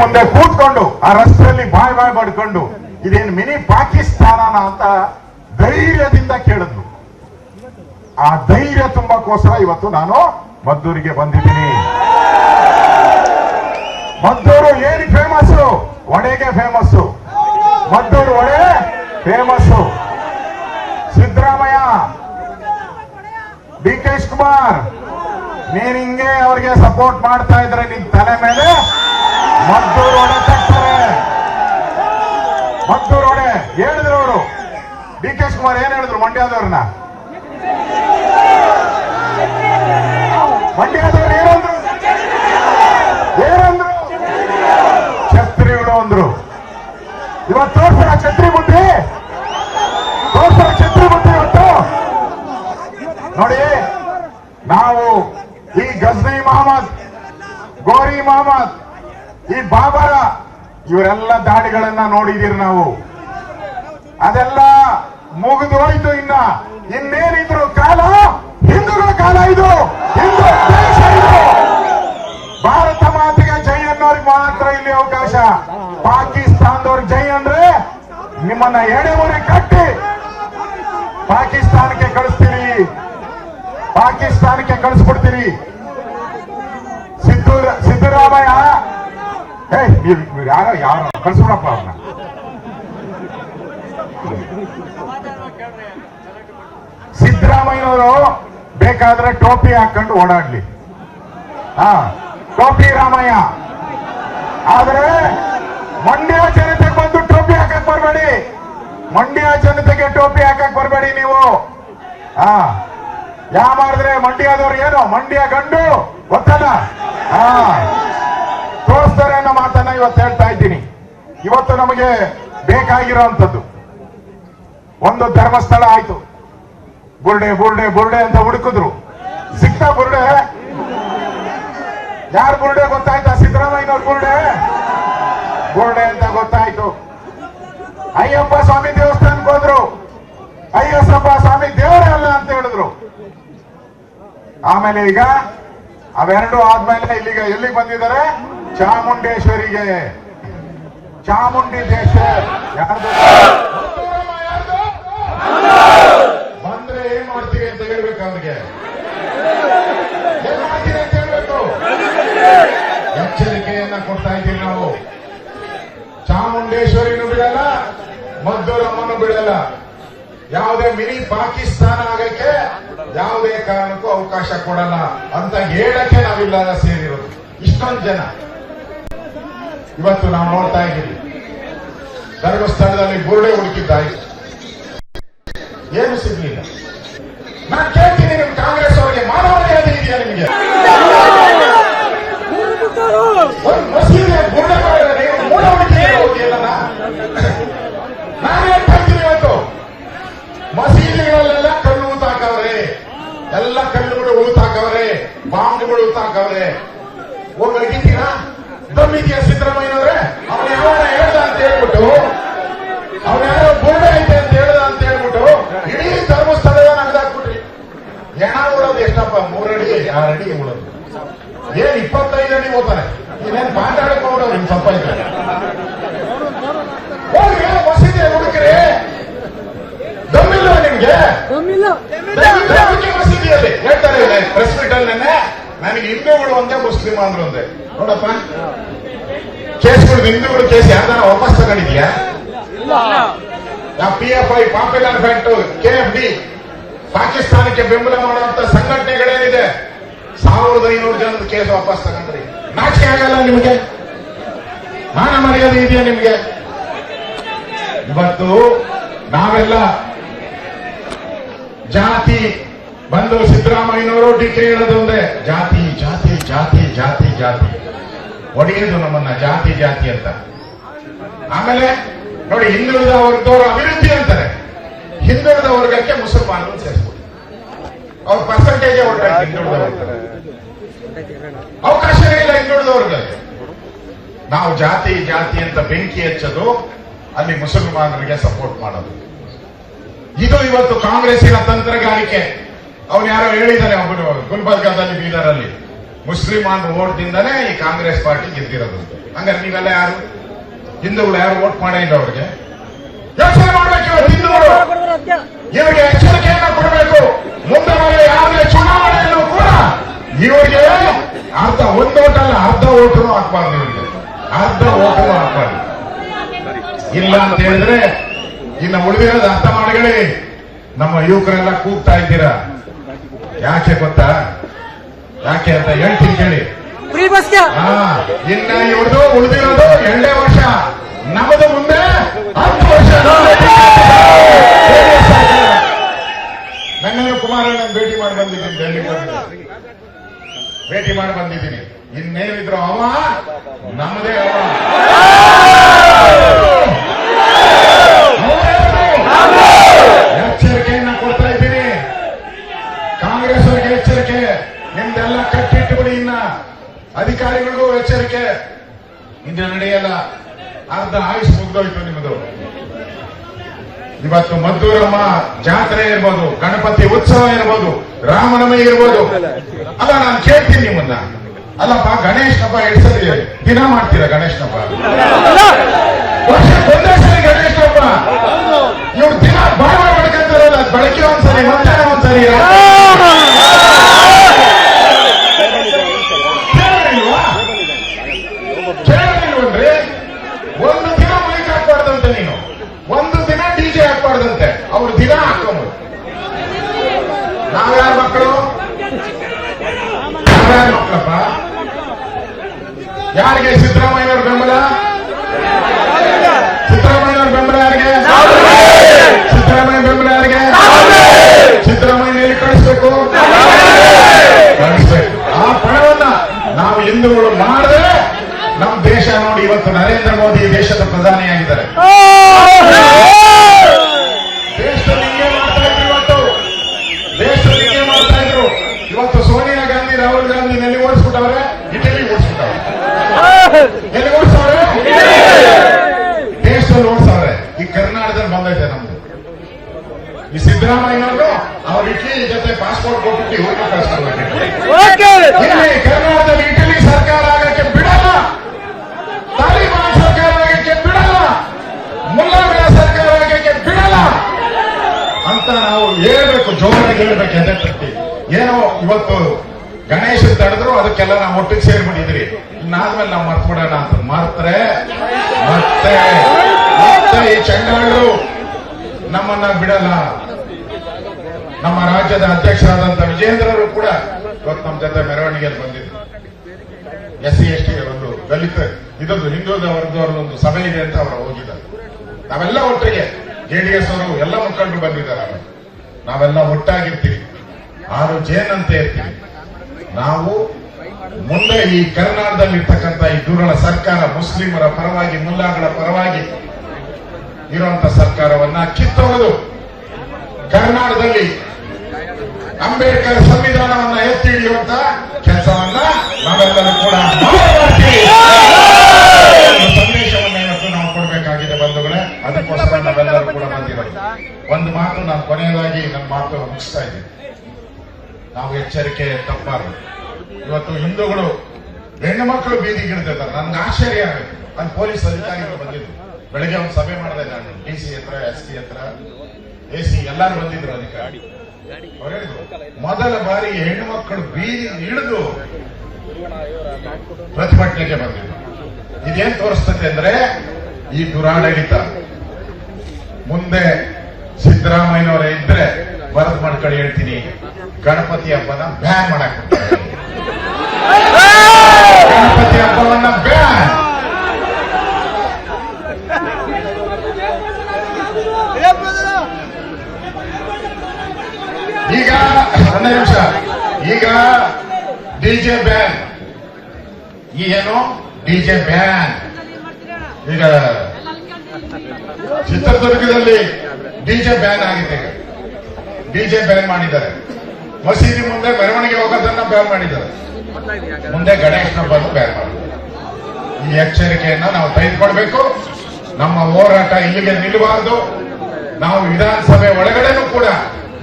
ಮುಂದೆ ಕೂತ್ಕೊಂಡು ಆ ರಸ್ತೆಯಲ್ಲಿ ಬಾಯ್ ಬಾಯ್ ಪಡ್ಕೊಂಡು ಇದೇನು ಮಿನಿ ಪಾಕಿಸ್ತಾನನ ಅಂತ ಧೈರ್ಯದಿಂದ ಕೇಳಿದ್ರು ಆ ಧೈರ್ಯ ತುಂಬಕ್ಕೋಸ್ಕರ ಇವತ್ತು ನಾನು ಮದ್ದೂರಿಗೆ ಬಂದಿದ್ದೀನಿ. ಮದ್ದೂರು ಏನು famous ವಡೆಗೆ famous Maddur vada famous Siddaramaiah, D K Kumar ನೀನ್ ಹಿಂಗೆ ಅವ್ರಿಗೆ ಸಪೋರ್ಟ್ ಮಾಡ್ತಾ ಇದ್ರೆ ನಿನ್ ತಲೆ ಮೇಲೆ ಮದ್ದೂರು ಒಡೆ ತಟ್ಟರೆ ಮದ್ದೂರು ಒಡೆ ಹೇಳಿದ್ರು ಅವರು? ಡಿ ಕೆ ಕುಮಾರ್ ಏನ್ ಹೇಳಿದ್ರು ಮಂಡ್ಯದವ್ರನ್ನ? ಮಂಡ್ಯದವ್ರು ಏನಂದ್ರು? ಏನಂದ್ರು? ಛತ್ರಿಗಳು ಅಂದ್ರು. ಇವತ್ತು ತೋರ್ಸೋಣ ಛತ್ರಿ ಬುದ್ಧಿ. ತೋರ್ಸೋಣ ಛತ್ರಿ ಬುದ್ಧಿ ಇವತ್ತು. ನೋಡಿ, ನಾವು ಈ ಗಜ್ನಿ ಮಹಮ್ಮದ್, ಗೋರಿ ಮಹಮ್ಮದ್ ಇವರೆಲ್ಲ ದಾಳಿಗಳನ್ನ ನೋಡಿದೀರಿ ನಾವು. ಅದೆಲ್ಲ ಮುಗಿದು ಹೋಯ್ತು ಇನ್ನ. ಇನ್ನೇನಿದ್ರು ಕಾಲ? ಹಿಂದೂಗಳ ಕಾಲ ಇದು. ಇದು. ಭಾರತ ಮಾತೆಗೆ ಜೈ ಅನ್ನೋರಿಗೆ ಮಾತ್ರ ಇಲ್ಲಿ ಅವಕಾಶ. ಪಾಕಿಸ್ತಾನದವ್ರಿಗೆ ಜೈ ಅಂದ್ರೆ ನಿಮ್ಮನ್ನ ಎಡೆಮೂರಿ ಕಟ್ಟಿ ಪಾಕಿಸ್ತಾನಕ್ಕೆ ಕಳಿಸ್ತೀರಿ ಪಾಕಿಸ್ತಾನಕ್ಕೆ ಕಳಿಸ್ಬಿಡ್ತೀರಿ ಸಿದ್ದು ಸಿದ್ದರಾಮಯ್ಯ ಏ ಯಾರೋ ಯಾರೋ ಕಳ್ಸ್ಬಿಡಪ್ಪ ಅವ್ರನ್ನ. ಬೇಕಾದ್ರೆ ಟೋಪಿ ಹಾಕೊಂಡು ಓಡಾಡ್ಲಿ. ಹಾ, ಟೋಪಿ ರಾಮಯ್ಯ. ಆದ್ರೆ, ಮಂಡ್ಯ ಜನತೆಗೆ ಬಂದು ಟೋಪಿ ಹಾಕಕ್ ಬರಬೇಡಿ. ಮಂಡ್ಯ ಜನತೆಗೆ ಟೋಪಿ ಹಾಕಕ್ ಬರಬೇಡಿ ನೀವು. ಹಾ ಯಾ ಮಾಡಿದ್ರೆ ಮಂಡ್ಯದವ್ರು ಏನು? ಮಂಡ್ಯ ಗಂಡು ಗೊತ್ತಲ್ಲ ಹಾ. ತೋರಿಸ್ತಾರೆ ಅನ್ನೋ ಮಾತನ್ನ ಇವತ್ತು ಹೇಳ್ತಾ ಇದ್ದೀನಿ. ಇವತ್ತು ನಮಗೆ ಬೇಕಾಗಿರೋಂಥದ್ದು ಒಂದು ಧರ್ಮಸ್ಥಳ ಆಯ್ತು. ಬುರ್ಡೆ ಬುರ್ಡೆ ಬುರ್ಡೆ ಅಂತ ಹುಡುಕಿದ್ರು. ಸಿಕ್ತ ಬುರುಡೆ. ಯಾರು ಬುರುಡೆ ಗೊತ್ತಾಯ್ತಾ? ಸಿದ್ದರಾಮಯ್ಯನವ್ರ ಬುರ್ಡೆ. ಬುರುಡೆ ಅಂತ ಗೊತ್ತಾಯ್ತು. ಅಯ್ಯಪ್ಪ ಸ್ವಾಮಿ ದೇವಸ್ಥಾನಕ್ಕೆ ಹೋದ್ರು. ಅಯ್ಯಪ್ಪಪ್ಪ ಸ್ವಾಮಿ ದೇವರೇ ಅಲ್ಲ ಅಂತ ಹೇಳಿದ್ರು. ಆಮೇಲೆ ಈಗ ಅವೆರಡು ಆದ್ಮೇಲೆ ಇಲ್ಲಿಗೆ ಎಲ್ಲಿಗೆ ಬಂದಿದ್ದಾರೆ? ಚಾಮುಂಡೇಶ್ವರಿಗೆ. ಚಾಮುಂಡಿ ದೇಶ ಯಾರ್ದು? ಬಂದ್ರೆ ಏನ್ ಮಾಡ್ತೀವಿ ಅಂತ ಹೇಳ್ಬೇಕು ಅವ್ರಿಗೆ ಏನ್ ಅಂತ ಹೇಳ್ಬೇಕು. ಎಚ್ಚರಿಕೆಯನ್ನ ಕೊಡ್ತಾ ಇದ್ದೀವಿ ನಾವು. ಚಾಮುಂಡೇಶ್ವರಿನೂ ಬಿಡಲ್ಲ, ಮದ್ದೂರಮ್ಮನು ಬಿಡಲ್ಲ. ಯಾವುದೇ ಮಿನಿ ಪಾಕಿಸ್ತಾನ ಆಗಕ್ಕೆ ಯಾವುದೇ ಕಾರಣಕ್ಕೂ ಅವಕಾಶ ಕೊಡಲ್ಲ ಅಂತ ಹೇಳಕ್ಕೆ ನಾವಿಲ್ಲ ಸೇರಿರೋದು. ಇಷ್ಟೊಂದು ಜನ. ಇವತ್ತು ನಾವು ನೋಡ್ತಾ ಇದ್ದೀವಿ. ಧರ್ಮಸ್ಥಳದಲ್ಲಿ ಬುರುಡೆ ಹುಡುಕಿದ್ದಾಯಿತು ಏನು ಸಿಗ್ಲಿಲ್ಲ. ನಾನು ಕೇಳ್ತೀನಿ ನಿಮ್ ಕಾಂಗ್ರೆಸ್ ಅವರಿಗೆ ಮಾನವ ಮರ್ಯಾದೆ ಇದೆಯಾ ನಿಮಗೆ? ಒಂದು ಮಸೀದಿ ಬುರುಡೆ ಮಾಡಿದರೆ ಮೂಲ ಮೂಢ ಹುಡುಕಿಲ್ಲ ನಾನು ಹೇಳ್ತಾ ಇದ್ದೀನಿ ಇವತ್ತು. ಮಸೀದಿಗಳಲ್ಲೆಲ್ಲ ಕಲ್ಲು ಊತಾಕವ್ರೆ ಎಲ್ಲ ಕಲ್ಲುಗಳು ಊತಾಕವ್ರೆ ಬಾಂಬ್ಗಳು ಊತಾಕವ್ರೆ ಹೋಗಿ ಅಗಿತೀರಾ ದಮ್ಮಿದೆಯಾ ಸಿದ್ದರಾಮಯ್ಯನವ್ರೆ ಅವನ ಯಾವ ಹೇಳ್ದ ಅಂತ ಹೇಳ್ಬಿಟ್ಟು ಅವನ ಯಾರೋ ಬುರುಡೆ ಐತೆ ಅಂತ ಹೇಳ್ದ ಅಂತ ಹೇಳ್ಬಿಟ್ಟು ಇಡೀ ಧರ್ಮಸ್ಥಳ ನಗದಾಕ್ಬಿಟ್ರಿ ಹೆಣ ಉಳೋದು ಎಷ್ಟಪ್ಪ? ಮೂರಡಿ ಆರಡಿ ಉಳೋದು. ಏನ್ ಇಪ್ಪತ್ತೈದು ಅಡಿ ಹೋಗ್ತಾನೆ ಇನ್ನೇನ್ ಮಾತಾಡಕ್ ಹೋಗ್ಬಿಡೋ ನಿಮ್ ತಪ್ಪ ಇದ್ರೆ ಹೋಗಿ ಮಸೀದಿ ಹುಡುಕ್ರಿ. ದಮ್ಮಿಲ್ಲ. ನಿಮ್ಗೆ ಮಸೀದಿಯಲ್ಲಿ. ಹೇಳ್ತಾರೆ ಪ್ರೆಸ್ ಮೀಟ್ ಅಲ್ಲಿ ನೆನ್ನೆ. ನನಗೆ ಹಿಂದೂಗಳು ಒಂದೇ ಮುಸ್ಲಿಂ ಅಂದ್ರು ಒಂದೇ ನೋಡಪ್ಪ. ಕೇಸ್ಗಳು ಹಿಂದೂಗಳು ಕೇಸ್ ಯಾರ್ದಾರ ವಾಪಸ್ ತಗೊಂಡಿದ್ಯಾ? P F I popular front K F D ಪಾಕಿಸ್ತಾನಕ್ಕೆ ಬೆಂಬಲ ಮಾಡುವಂತ ಸಂಘಟನೆಗಳೇನಿದೆ? ಸಾವಿರದ ಐನೂರು ಜನದ ಕೇಸ್ ವಾಪಸ್ ತಗೊಂಡ್ರಿ. ನಾಚಿಕೆ ಆಗಲ್ಲ ನಿಮಗೆ? ಮಾನ ಮರ್ಯಾದೆ ಇದೆಯಾ ನಿಮಗೆ? ಇವತ್ತು ನಾವೆಲ್ಲ ಜಾತಿ ಬಂದು ಸಿದ್ದರಾಮಯ್ಯನವರು ಹೇಳೋದು ಒಂದೇ ಜಾತಿ ಜಾತಿ ಜಾತಿ ಜಾತಿ ಜಾತಿ. ಒಡೆಯೋದು ನಮ್ಮನ್ನ ಜಾತಿ ಜಾತಿ ಅಂತ. ಆಮೇಲೆ ನೋಡಿ ಹಿಂದುಳಿದ ವರ್ಗದವರು ಅಭಿವೃದ್ಧಿ ಅಂತಾರೆ. ಹಿಂದುಳಿದ ವರ್ಗಕ್ಕೆ ಮುಸಲ್ಮಾನರು ಸೇರಿಸ್ಬೋದು. ಅವ್ರ ಪರ್ಸೆಂಟೇಜ್ ಹಿಂದುಳಿದ ವರ್ಗ ಅವಕಾಶನೇ ಇಲ್ಲ ಹಿಂದುಳಿದ ವರ್ಗಕ್ಕೆ ನಾವು ಜಾತಿ ಜಾತಿ ಅಂತ ಬೆಂಕಿ ಹಚ್ಚೋದು, ಅಲ್ಲಿ ಮುಸಲ್ಮಾನರಿಗೆ ಸಪೋರ್ಟ್ ಮಾಡೋದು. ಇದು ಇವತ್ತು ಕಾಂಗ್ರೆಸ್ಸಿನ ತಂತ್ರಗಾರಿಕೆ. ಅವನು ಯಾರೋ ಹೇಳಿದ್ದಾನೆ ಒಬ್ಬರು ಗುಲ್ಬರ್ಗಾದಲ್ಲಿ ಬೀದರಲ್ಲಿ. ಮುಸ್ಲಿಮಾನ್ ಓಟ್ದಿಂದನೇ ಈ ಕಾಂಗ್ರೆಸ್ ಪಾರ್ಟಿ ಗೆದ್ದಿರೋದು. ಹಂಗಾರೆ ನೀವೆಲ್ಲ ಯಾರು? ಹಿಂದೂಗಳು ಯಾರು ವೋಟ್ ಮಾಡೇ ಇಲ್ಲ ಅವ್ರಿಗೆ? ಯೋಚನೆ ಮಾಡಬೇಕು ಹಿಂದೂಗಳು. ಇವರಿಗೆ ಎಚ್ಚರಿಕೆಯನ್ನು ಕೊಡಬೇಕು. ಮುಂದೆ ಬರುವ ಯಾವುದೇ ಚುನಾವಣೆಯಲ್ಲೂ ಕೂಡ ಇವರಿಗೆ ಅರ್ಧ ಒಂದು ಓಟ್ ಅಲ್ಲ ಅರ್ಧ ಓಟನು ಹಾಕ್ಬಾರ್ದು ಇವರಿಗೆ. ಅರ್ಧ ಓಟನು ಹಾಕ್ಬಾರ್ದು. ಇಲ್ಲ ಅಂತ ಹೇಳಿದ್ರೆ, ಇನ್ನು ಉಳಿದಿರೋದು ಅರ್ಥ ಮಾಡಿಕೊಳ್ಳಿ. ನಮ್ಮ ಯುವಕರೆಲ್ಲ ಕೂಗ್ತಾ ಇದ್ದೀರಾ? ಯಾಕೆ ಗೊತ್ತಾ? ಯಾಕೆ ಅಂತ ಹೇಳ್ತೀನಿ ಕೇಳಿ. ಫ್ರೀ ಬಸ್ ಹಾ ಇನ್ನ ಇವ್ರದು ಉಳಿದಿರೋದು ಎರಡೇ ವರ್ಷ. ನಮ್ಮದು ಮುಂದೆ ಹತ್ತು ವರ್ಷ ನನ್ನ ಕುಮಾರಣ್ಣ ಭೇಟಿ ಮಾಡಿ ಬಂದಿದ್ದೀನಿ ಡೆಲ್ಲಿ ಭೇಟಿ ಮಾಡಿ ಬಂದಿದ್ದೀನಿ. ಇನ್ನೇನಿದ್ರು ಅವ ನಮ್ಮದೇ ಅವ. ಅಧಿಕಾರಿಗಳಿಗೂ ಎಚ್ಚರಿಕೆ. ಇಂದಿನ ನಡೆಯಲ್ಲ. ಅರ್ಧ ಆಯುಷ್ ಮುಗ್ದೋಯ್ತು ನಿಮ್ಮದು. ಇವತ್ತು ಮದ್ದೂರಮ್ಮ ಜಾತ್ರೆ ಇರ್ಬೋದು, ಗಣಪತಿ ಉತ್ಸವ ಇರ್ಬೋದು, ರಾಮನವಮಿ ಇರ್ಬೋದು. ಅಲ್ಲ, ನಾನು ಕೇಳ್ತೀನಿ ನಿಮ್ಮನ್ನ. ಅಲ್ಲಪ್ಪ, ಗಣೇಶ್ ಹಬ್ಬ ಎರಡು ಸರಿ ದಿನ ಮಾಡ್ತೀರಾ ಗಣೇಶ್ ಹಬ್ಬ? ಒಂದೇ ಸರಿ ಗಣೇಶ್ ಹಬ್ಬ. ಇವ್ರು ದಿನ ಬಾಳ ಮಾಡ್ಕೊಂತಾರಲ್ಲ ಬೆಳಗ್ಗೆ ಒಂದ್ಸರಿ, ಮಧ್ಯಾಹ್ನ ಒಂದ್ಸರಿ ಕೇಳಿಲ್ವನ್ರಿ ಒಂದು ದಿನ ಮೈಕ್ ಹಾಕ್ಬಾರ್ದಂತೆ ನೀನು. ಒಂದು ದಿನ ಡಿಜೆ ಹಾಕ್ಬಾರ್ದಂತೆ. ಅವ್ರು ದಿನ ಹಾಕೊಂಡು ನಾವ್ಯಾರ ಮಕ್ಕಳು? ನಾವ್ಯಾರ ಮಕ್ಕಳಪ್ಪ? ಯಾರಿಗೆ ರಾಹುಲ್ ಗಾಂಧಿ ಎಲ್ಲಿ ಓಡಿಸ್ಬಿಟ್ಟವ್ರೆ? ಇಟಲಿ ಓಡಿಸ್ಬಿಟ್ಟವ್ರೆ. ಎಲ್ಲಿ ಓಡಿಸವ್ರೆ ದೇಶದಲ್ಲಿ ಓಡಿಸವ್ರೆ ಈ ಕರ್ನಾಟಕದಲ್ಲಿ ಬಂದೈತೆ ನಮ್ದು. ಈ ಸಿದ್ದರಾಮಯ್ಯನವರು ಅವ್ರ ಇಟ್ಲಿ ಜೊತೆ ಪಾಸ್ಪೋರ್ಟ್ ಕೊಟ್ಬಿಟ್ಟು ಇವ್ರಿಗೆ ಇಲ್ಲಿ ಕರ್ನಾಟಕದಲ್ಲಿ ಇಟಲಿ ಸರ್ಕಾರ ಆಗಕ್ಕೆ ಬಿಡಲ್ಲ. ತಾಲಿಬಾನ್ ಸರ್ಕಾರ ಆಗಕ್ಕೆ ಬಿಡಲ್ಲ. ಮುಲ್ಲಾಗಳ ಸರ್ಕಾರ ಆಗಕ್ಕೆ ಬಿಡಲ್ಲ. ಅಂತ ನಾವು ಹೇಳ್ಬೇಕು ಜೋರಾಗಿ ಹೇಳ್ಬೇಕು ಎದೆ ತಟ್ಟಿ. ಏನೋ ಇವತ್ತು ಗಣೇಶ ತಡೆದ್ರು ಅದಕ್ಕೆಲ್ಲ ನಾವು ಒಟ್ಟಿಗೆ ಸೇರ್ಬಿಟ್ಟಿದ್ರಿ ಇನ್ನಾದ್ಮೇಲೆ ನಾವು ಮರ್ತ್ಬಿಡೋಣ ಅಂತ. ಮರ್ತ್ರೆ? ಮತ್ತೆ ಮತ್ತೆ ಈ ಚಂಡಾಳರು ನಮ್ಮನ್ನ ಬಿಡಲ್ಲ. ನಮ್ಮ ರಾಜ್ಯದ ಅಧ್ಯಕ್ಷರಾದಂತ ವಿಜೇಂದ್ರರು ಕೂಡ ಇವತ್ತು ನಮ್ಮ ಜೊತೆ ಮೆರವಣಿಗೆಯಲ್ಲಿ ಬಂದಿದ್ರು. ಎಸ್ ಸಿ, ಎಸ್ ಟಿ ಒಂದು ದಲಿತ ಇದೊಂದು ಹಿಂದೂದ ಒಂದು ಸಭೆ ಇದೆ ಅಂತ ಅವರು ಹೋಗಿದ್ದಾರೆ. ನಾವೆಲ್ಲ ಒಟ್ಟಿಗೆ ಜೆಡಿಎಸ್ ಅವರು ಎಲ್ಲ ಮುಖಂಡರು ಬಂದಿದ್ದಾರೆ. ನಾವೆಲ್ಲ ಒಟ್ಟಾಗಿರ್ತೀವಿ. ಆರು ಜೇನಂತೆ ಇರ್ತೀವಿ. ನಾವು ಮುಂದೆ ಈ ಕರ್ನಾಟಕದಲ್ಲಿ ಇರ್ತಕ್ಕಂಥ ಈ ದುರುಳ ಸರ್ಕಾರ ಮುಸ್ಲಿಮರ ಪರವಾಗಿ, ಮುಲ್ಲಾಗಳ ಪರವಾಗಿ ಇರುವಂತ ಸರ್ಕಾರವನ್ನ ಕಿತ್ತೊಗೆದು ಕರ್ನಾಟಕದಲ್ಲಿ ಅಂಬೇಡ್ಕರ್ ಸಂವಿಧಾನವನ್ನ ಎತ್ತಿ ಹಿಡಿಯುವಂತ ಕೆಲಸವನ್ನ ನಾವೆಲ್ಲರೂ ಕೂಡ ಸಂದೇಶವನ್ನ ನಾವು ಕೊಡಬೇಕಾಗಿದೆ ಬಂಧುಗಳೇ, ಅದಕ್ಕೋಸ್ಕರ ನಾವೆಲ್ಲರೂ ಕೂಡ ಬಂದಿರೋದು. ಒಂದು ಮಾತು ನಾನು ಕೊನೆಯದಾಗಿ ನನ್ನ ಮಾತು ಮುಗಿಸ್ತಾ ಇದ್ದೀನಿ. ನಾವು ಎಚ್ಚರಿಕೆ ತಪ್ಪಾರು ಇವತ್ತು ಹಿಂದೂಗಳು ಹೆಣ್ಣು ಮಕ್ಕಳು ಬೀದಿಗಿಡ್ತಿದ್ದಾರೆ ನನ್ಗೆ ಆಶ್ಚರ್ಯ ಆಗುತ್ತೆ. ಅಲ್ಲಿ ಪೊಲೀಸ್ ಅಧಿಕಾರಿಗಳು ಬಂದಿದ್ರು ಬೆಳಗ್ಗೆ ಒಂದು ಸಭೆ ಮಾಡಿದೆ ನಾನು. ಡಿ ಸಿ ಹತ್ರ, ಎಸ್ ಪಿ ಹತ್ರ. ಎ ಸಿ ಎಲ್ಲರೂ ಬಂದಿದ್ರು ಅಧಿಕಾರಿ ಮೊದಲ ಬಾರಿ ಹೆಣ್ಣು ಮಕ್ಕಳು ಬೀದಿ ಇಳಿದು ಪ್ರತಿಭಟನೆಗೆ ಬಂದಿದ್ರು. ಇದೇನ್ ತೋರಿಸ್ತದೆ ಅಂದ್ರೆ ಈ ದುರಾಡಳಿತ ಮುಂದೆ ಸಿದ್ದರಾಮಯ್ಯನವರೇ ಇದ್ರೆ ಬರದ್ ಮಾಡ್ಕೊಳ್ಳಿ ಹೇಳ್ತೀನಿ. ಗಣಪತಿ ಹಬ್ಬನ ಬ್ಯಾನ್ ಮಾಡಕ್ ಗಣಪತಿ ಹಬ್ಬವನ್ನ ಬ್ಯಾನ್ ಈಗ, ಒಂದು ನಿಮಿಷ. ಈಗ ಡಿಜೆ ಬ್ಯಾನ್ ಈ ಏನು? ಡಿಜೆ ಬ್ಯಾನ್ ಈಗ ಚಿತ್ರದುರ್ಗದಲ್ಲಿ ಡಿಜೆ ಬ್ಯಾನ್ ಆಗಿದೆ ಡಿಜೆ ಬ್ಯಾನ್ ಮಾಡಿದ್ದಾರೆ. ಮಸೀದಿ ಮುಂದೆ ಮೆರವಣಿಗೆ ಹೋಗೋದನ್ನ ಬ್ಯಾನ್ ಮಾಡಿದ್ದಾರೆ. ಮುಂದೆ ಗಣೇಶ್ ಬಂದು ಬ್ಯಾನ್ ಮಾಡಿದ್ದಾರೆ. ಈ ಎಚ್ಚರಿಕೆಯನ್ನ ನಾವು ತೆಗೆದುಕೊಳ್ಬೇಕು. ನಮ್ಮ ಹೋರಾಟ ಇಲ್ಲಿಗೆ ನಿಲ್ಲಬಾರದು. ನಾವು ವಿಧಾನಸಭೆ ಒಳಗಡೆನೂ ಕೂಡ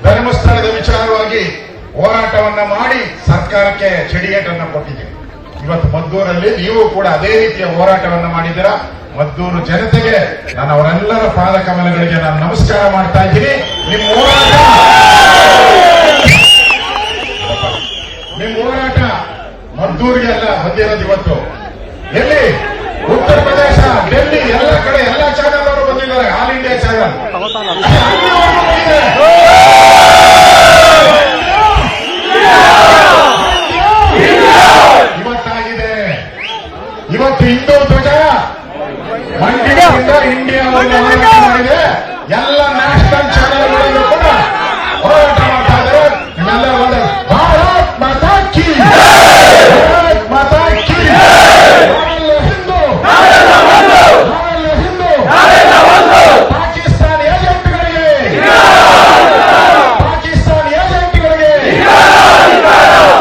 ಧರ್ಮಸ್ಥಳದ ವಿಚಾರವಾಗಿ ಹೋರಾಟವನ್ನ ಮಾಡಿ ಸರ್ಕಾರಕ್ಕೆ ಚೆಡಿಗೇಟನ್ನ ಕೊಟ್ಟಿದ್ದೀವಿ. ಇವತ್ತು ಮದ್ದೂರಲ್ಲಿ ನೀವು ಕೂಡ ಅದೇ ರೀತಿಯ ಹೋರಾಟವನ್ನ ಮಾಡಿದ್ದೀರಾ? ಮದ್ದೂರು ಜನತೆಗೆ ನಾನು ಅವರೆಲ್ಲರ ಪಾದ ಕಮಲಗಳಿಗೆ ನಾನು ನಮಸ್ಕಾರ ಮಾಡ್ತಾ ಇದ್ದೀನಿ. ನಿಮ್ಮ ಹೋರಾಟ ನಿಮ್ಮ ಹೋರಾಟ ಮದ್ದೂರಿಗೆ ಅಲ್ಲ ಬಂದಿರೋದು ಇವತ್ತು. ಎಲ್ಲಿ? ಉತ್ತರ ಪ್ರದೇಶ ಡೆಲ್ಲಿ ಎಲ್ಲ ಕಡೆ ಎಲ್ಲ ಚಾನಲ್ ಅವರು ಬಂದಿದ್ದಾರೆ. All India channel. ಇವತ್ತಾಗಿದೆ. ಇವತ್ತು ಹಿಂದೂ ಧ್ವಜ. ಮಂಡ್ಯದಿಂದ ಇಂಡಿಯಾ ಮಾಡಿದೆ